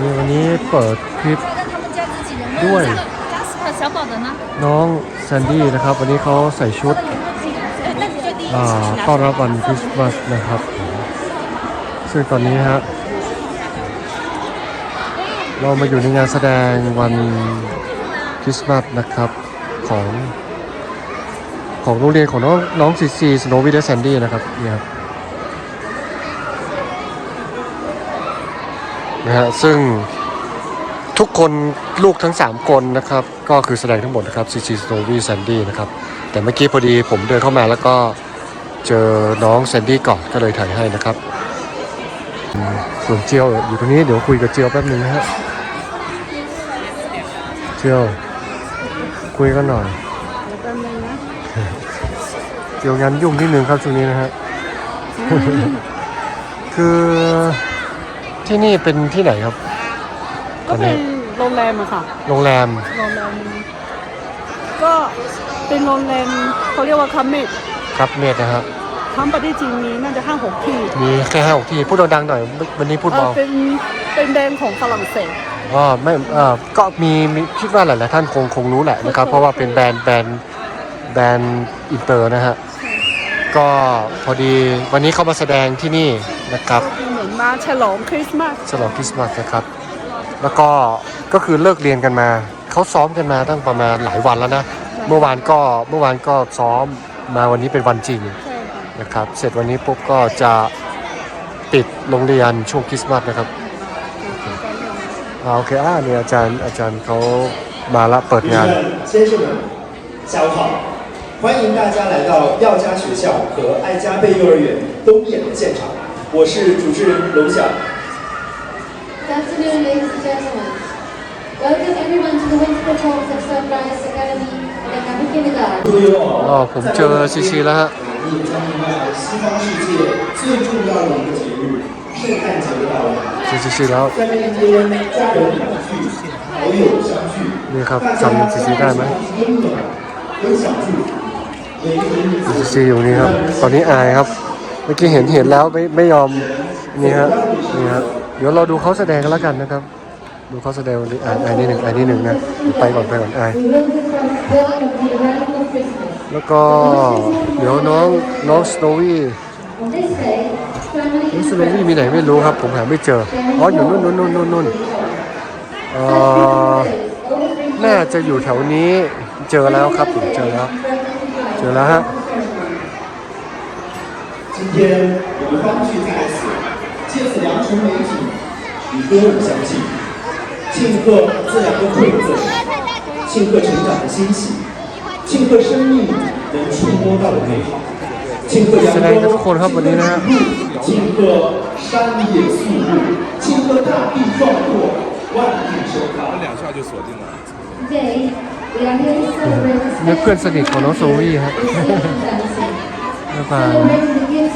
นี่วันนี้เปิดคลิปด้วยน้องแซนดี้นะครับ วันนี้เขาใส่ชุดต้อนรับวันคริสต์มาสนะครับ ซึ่งตอนนี้ฮะเรามาอยู่ในงานแสดงวันคริสต์มาสนะครับของของโรงเรียนของน้องน้องซีซีสโนวีเดอร์แซนดี้นะครับเนี่ยครับ นะฮะซึ่งทุกคนลูกทั้ง 3 คนนะครับ ก็คือแสดงทั้งหมดนะครับซีซีสโนวีแซนดี้นะครับ แต่เมื่อกี้พอดีผมเดินเข้ามาแล้วก็เจอน้องแซนดี้ก่อนก็เลยถ่ายให้นะครับ ส่วนเจียวอยู่ตรงนี้เดี๋ยวคุยกับเจียวแป๊บนึงนะฮะเจียว คุยกันหน่อยเจียวงานยุ่งนิดนึงครับช่วงนี้นะฮะคือ ที่นี่เป็นที่ไหนครับ ก็เป็นโรงแรมอะค่ะ โรงแรม โรงแรม ก็เป็นโรงแรมเขาเรียกว่าคัมเมดครับเมดนะฮะทั้งประเทศจีนมีน่าจะห้าหกที่ มีแค่ห้าหกที่ พูดดังๆหน่อย วันนี้พูดเออเบาเป็นเป็นแบรนด์ของฝรั่งเศสอ๋อไม่เออก็มีมีคิดว่าหลายๆท่านคงคงรู้แหละนะครับ เพราะว่าเป็นแบรนด์แบรนด์แบรนด์อินเตอร์นะฮะ ก็พอดีวันนี้เขามาแสดงที่นี่นะครับเหมือ นมาฉลองคริสต์มาส ฉลองคริสต์มาสนะครับ แล้วก็ก็คือเลิกเรียนกันมา เขาซ้อมกันมาตั้งประมาณหลายวันแล้วนะ เมื่อวานก็เมื่อวานก็ซ้อมมาวันนี้เป็นวันจริง ใช่ค่ะ นะครับ เสร็จวันนี้ปุ๊บก็จะปิดโรงเรียนช่วงคริสต์มาสนะครับอ่าโอเคอ่าเนี่ยอาจารย์อาจารย์เขามาละเปิดงาน 先生们，下午好！欢迎大家来到药家学校和爱家贝幼儿园冬宴现场， 我是主持人龙翔。 Good afternoon, ladies and gentlemen. Welcome everyone to the Winter Performance of Sunrise Academy and Academy Kindergarten. 注意哦 อ๋อผมเจอซีซีแล้วฮะ 我们将迎来西方世界最重要的一个节日——圣诞节的到来。 ซีซีซีแล้ว 在这一天，家人团聚，好友相聚， นี่ครับ 大家 จำซีซีได้ไหม 温暖，分享祝福。每一个日子 ซีซีอยู่นี่ครับ ตอนนี้อายครับ เมื่อกี้เห็นเห็นแล้วไม่ไม่ยอมนี่ฮะนี่ฮะเดี๋ยวเราดูเขาแสดงกันแล้วกันนะครับ ดูเขาแสดงวันนี้อายอายนิดหนึ่งอายนิดหนึ่งนะไปก่อนไปก่อนอาย We will welcome the arrival of Christmas. แล้วก็เดี๋ยวน้องน้องสโนวี่น้องสโนวี่มีไหนไม่รู้ครับ ผมหาไม่เจออ๋ออยู่นู่นนู่นนู่นนู่นนู่นเอ่อน่าจะอยู่แถวนี้เจอแล้วครับผมเจอแล้ว เจอแล้วฮะ 今天我们欢聚在此，借此良辰美景与歌舞相聚，庆贺这两个馈赠，庆贺成长的欣喜，庆贺生命能触摸到的美好，庆贺阳光，庆贺山野肃穆，庆贺大地壮阔，万里收藏。两下就锁定了。对，那歌你里可能是无意，那把。 โซวี่ฮะ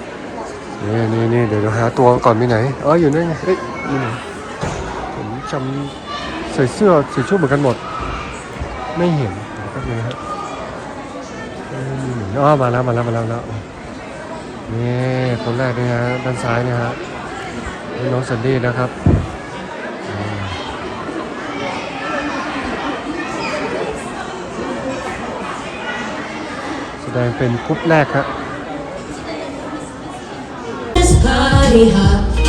นี่นี่นี่เดี๋ยวเดี๋ยวหาตัวก่อนมีไหนเอออยู่นั่นไงเอ้ยผมจำใส่เสื้อใส่ชุดเหมือนกันหมด ไม่เห็นแป๊บนึงฮะเอ้ยมีหนึ่งอ๋อมาแล้วมาแล้วมาแล้วมาแล้วนี่คนแรกนี่ฮะด้านซ้ายเนี่ยฮะน้องแซนดี้นะครับแสดงเป็นกรุ๊ปแรกครับ Sneha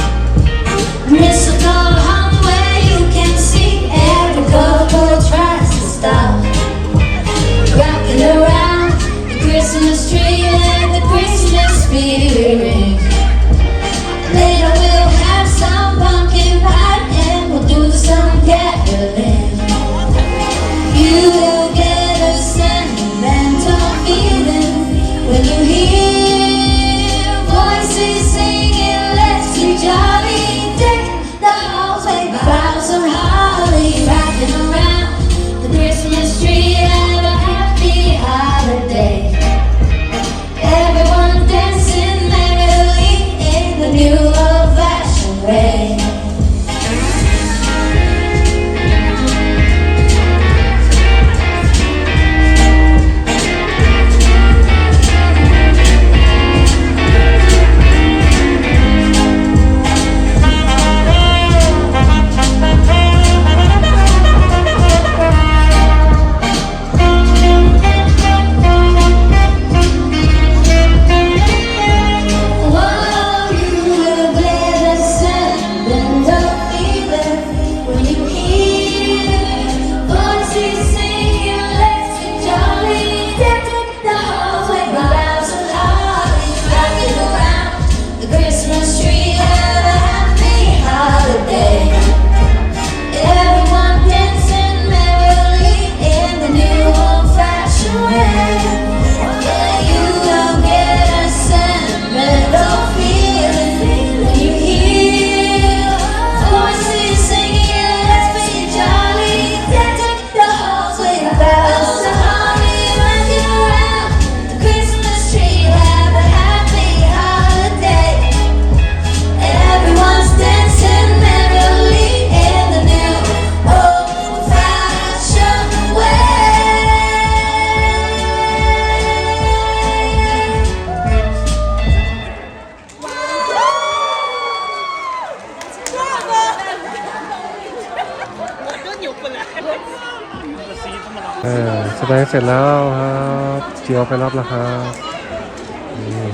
เออแสดงเสร็จแล้วครับเจียวไปรับแล้วครับนี่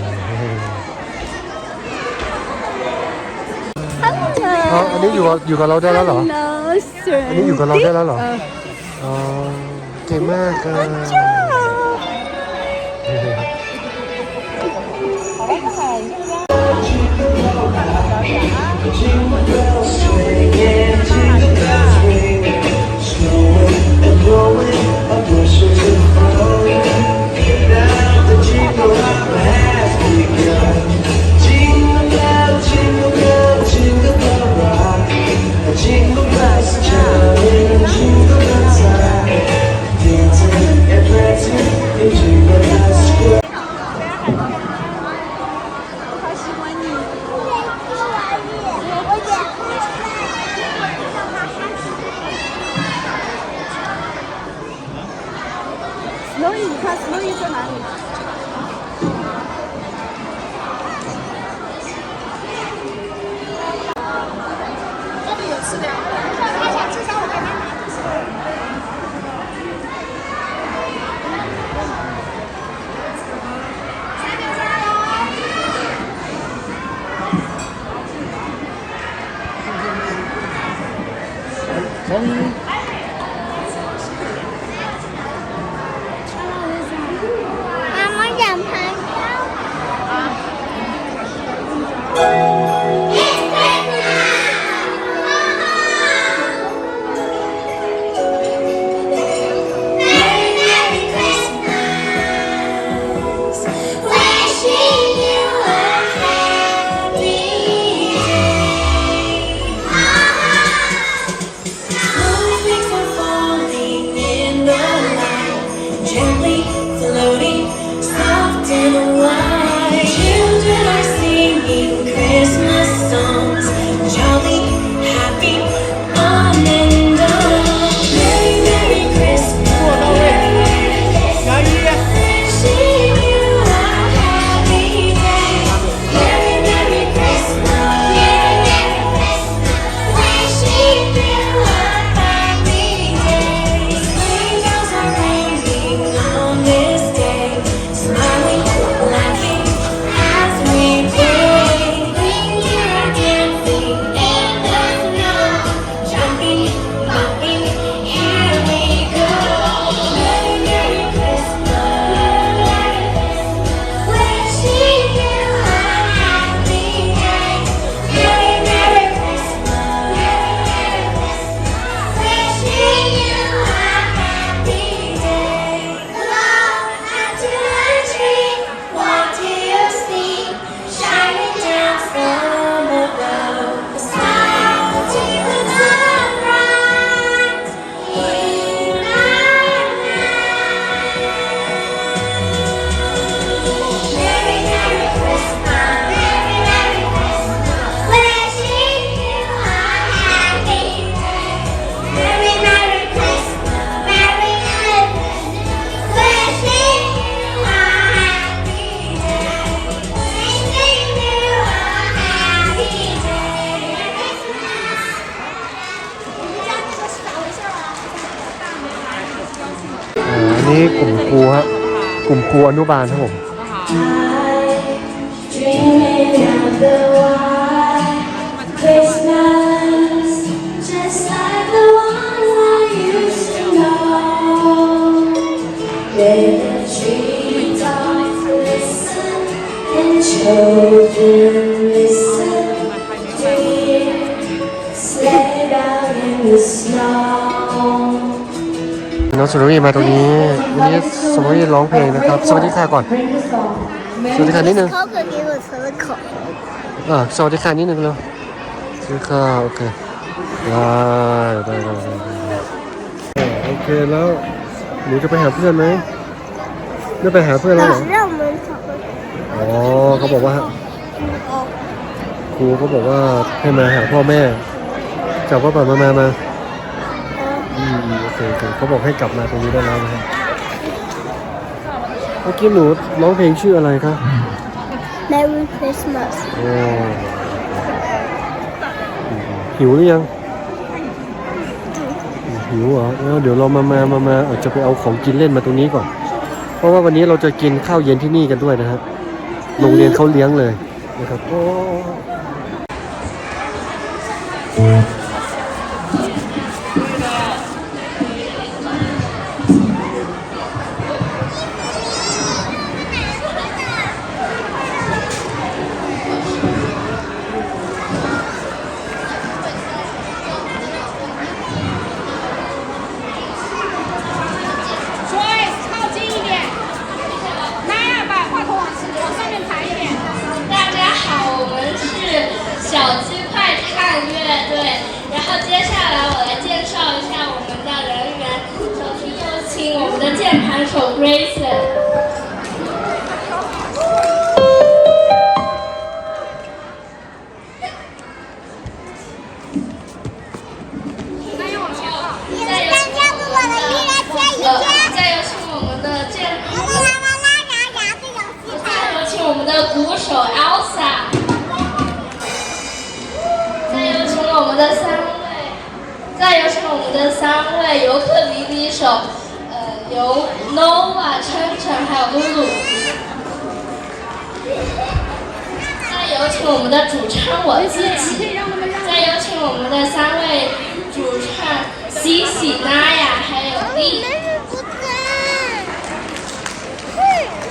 อ๋ออันนี้อยู่กับอยู่กับเราได้แล้วเหรอ Hello, อันนี้อยู่กับเราได้แล้วเหรอเอออ๋อ เก่งมาก อะ所 gently ครูอนุบาลครับผม Dreaming น้องสุรวีมาตรงนี้วันนี้สุรวีร้องเพลงนะครับ สวัสดีค่ะก่อน สวัสดีค่ะนิดนึงอ่าสวัสดีค่ะนิดนึงเลยสวัสดีค่ะโอเคได้ได้ได้โอเคแล้วหนูจะไปหาเพื่อนไหมจะไปหาเพื่อนแล้วเหรออ๋อเขาบอกว่า ครูเขาบอกว่าให้มาหาพ่อแม่จับว่าป่ามามามา อืมโอเคโอเคเขาบอกให้กลับมาตรงนี้ได้แล้วนะครับเมื่อกี้หนูร้องเพลงชื่ออะไรคะ Merry Christmas。โอ้หิวหรือยัง หิวเหรอเออเดี๋ยวเรามามามามาอาจจะไปเอาของกินเล่นมาตรงนี้ก่อน เพราะว่าวันนี้เราจะกินข้าวเย็นที่นี่กันด้วยนะครับโรงเรียนเขาเลี้ยงเลยนะครับโอ้ 的三位尤克里里手，呃，由 Nova、琛琛还有露露。再有请我们的主唱我自己，再有请我们的三位主唱喜喜、娜雅还有丽。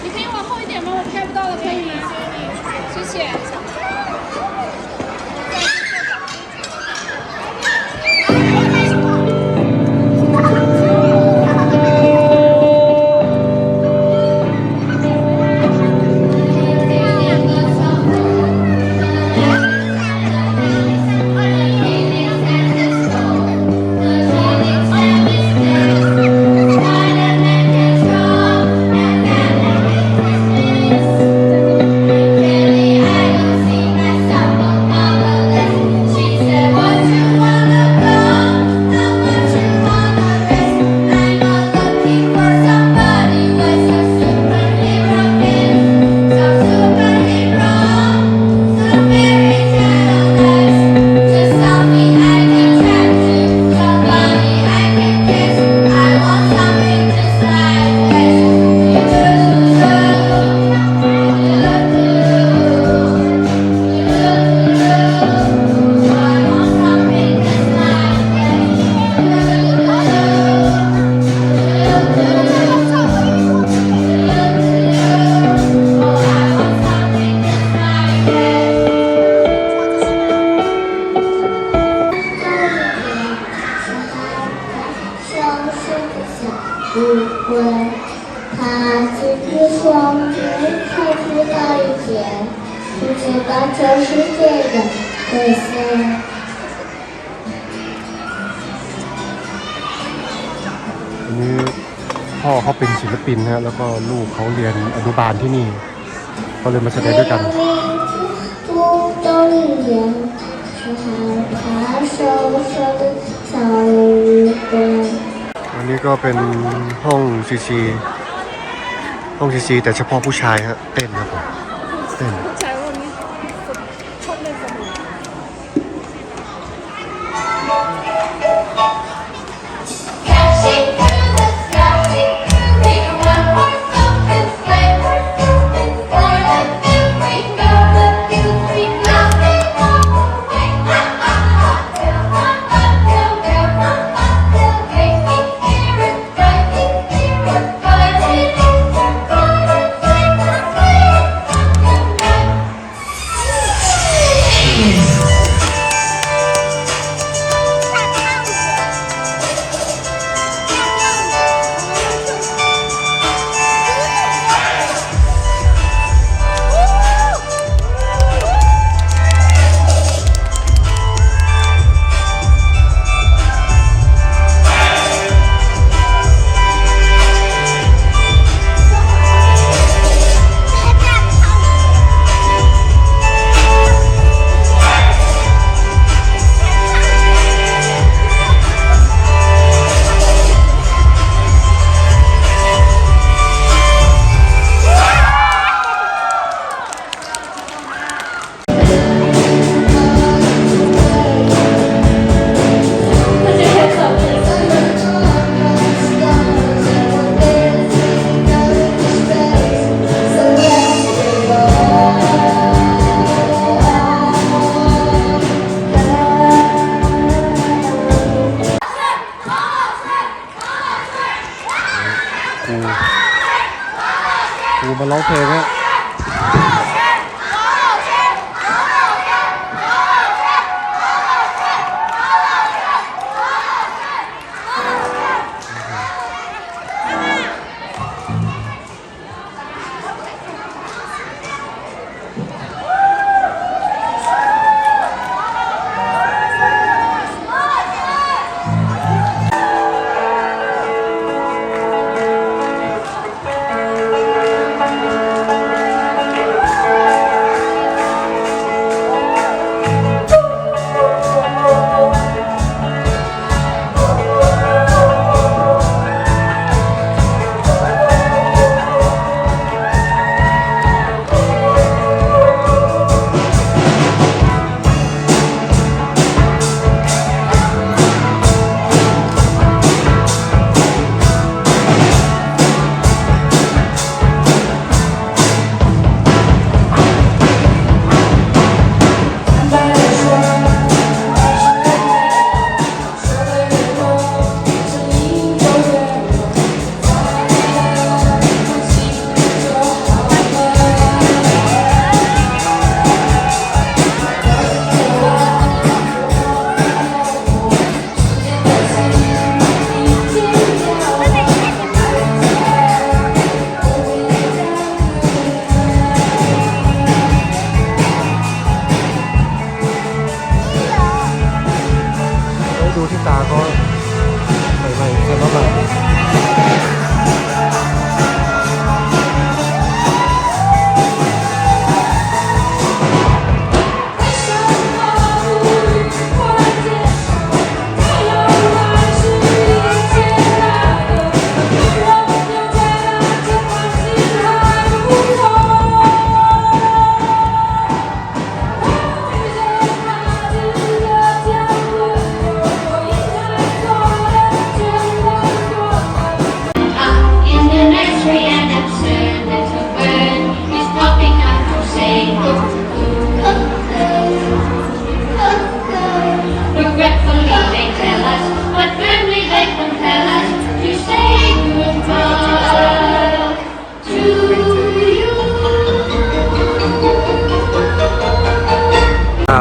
你可以往后一点吗？我拍不到了，可以吗？谢谢。不知道这世界的灰色。 อันนี้พ่อเขาเป็นศิลปินนะฮะแล้วก็ลูกเขาเรียนอนุบาลที่นี่เขาเลยมาแสดงด้วยกัน 不懂一样，是害怕受伤的小鱼干。 อันนี้ก็เป็นห้องซีซีห้องซีซีแต่เฉพาะผู้ชายฮะเต้นครับผมเต้น ใจว่านี้ ร้องเพลงฮะ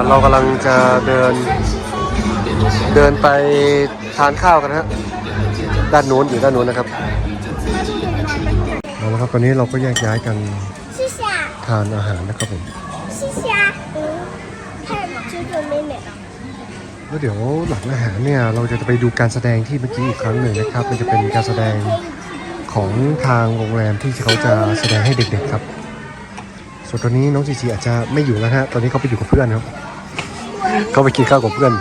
เรากำลังจะเดิน เดินไปทานข้าวกันฮะด้านโน้นอยู่ด้านโน้นนะครับเอาละครับตอนนี้เราก็แยกย้ายกันทานอาหารนะครับผมแล้วเดี๋ยวหลังอาหารเนี่ยเราจะไปดูการแสดงที่เมื่อกี้อีกครั้งหนึ่งนะครับ มันจะเป็นการแสดงของทางโรงแรมที่เขาจะแสดงให้เด็กๆครับ ส่วนตอนนี้น้องจีจีอาจจะไม่อยู่แล้วฮะ ตอนนี้เขาไปอยู่กับเพื่อนครับ เขาไปกินข้าวกับเพื่อน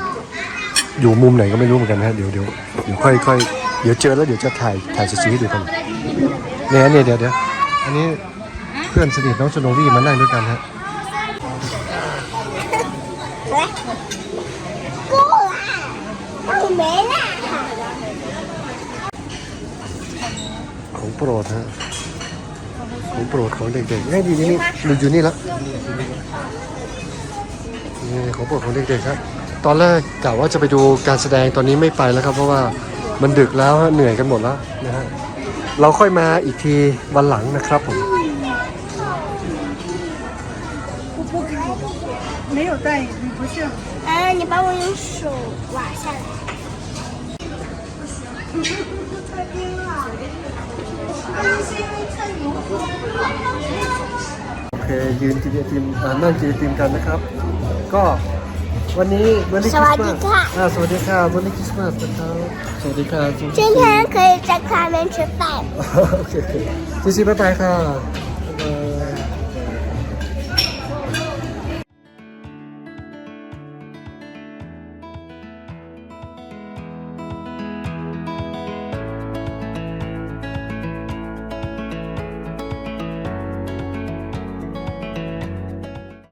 อยู่มุมไหนก็ไม่รู้เหมือนกันนะเดี๋ยวเดี๋ยวเดี๋ยวค่อยค่อยเดี๋ยวเจอแล้วเดี๋ยวจะถ่ายถ่ายชีให้ดูกันเนี่ยเนี่ยเดี๋ยวเดี๋ยวอันนี้เพื่อนสนิทน้องชโนวีมานั่งด้วยกันฮะของโปรดฮะของโปรดของเด็กๆไอ้ดีนี่อยู่นี่ละ นี่ของโปรดของเด็กๆครับตอนแรกกะว่าจะไปดูการแสดงตอนนี้ไม่ไปแล้วครับ เพราะว่ามันดึกแล้วฮะเหนื่อยกันหมดแล้วนะฮะเราค่อยมาอีกทีวันหลังนะครับผม 没有带，你不是。嗯，你帮我用手挖下来。 โอเคยืนกินไอติมอ่านั่งกินไอติมกันนะครับ ก็วันนี้วันนี้คริสต์มาส สวัสดีค่ะ อ่าสวัสดีค่ะวันนี้คริสต์มาสนะครับสวัสดีค่ะ 今天可以在他们吃饭。 โอเคโอเคซีซีบ๊ายบายค่ะ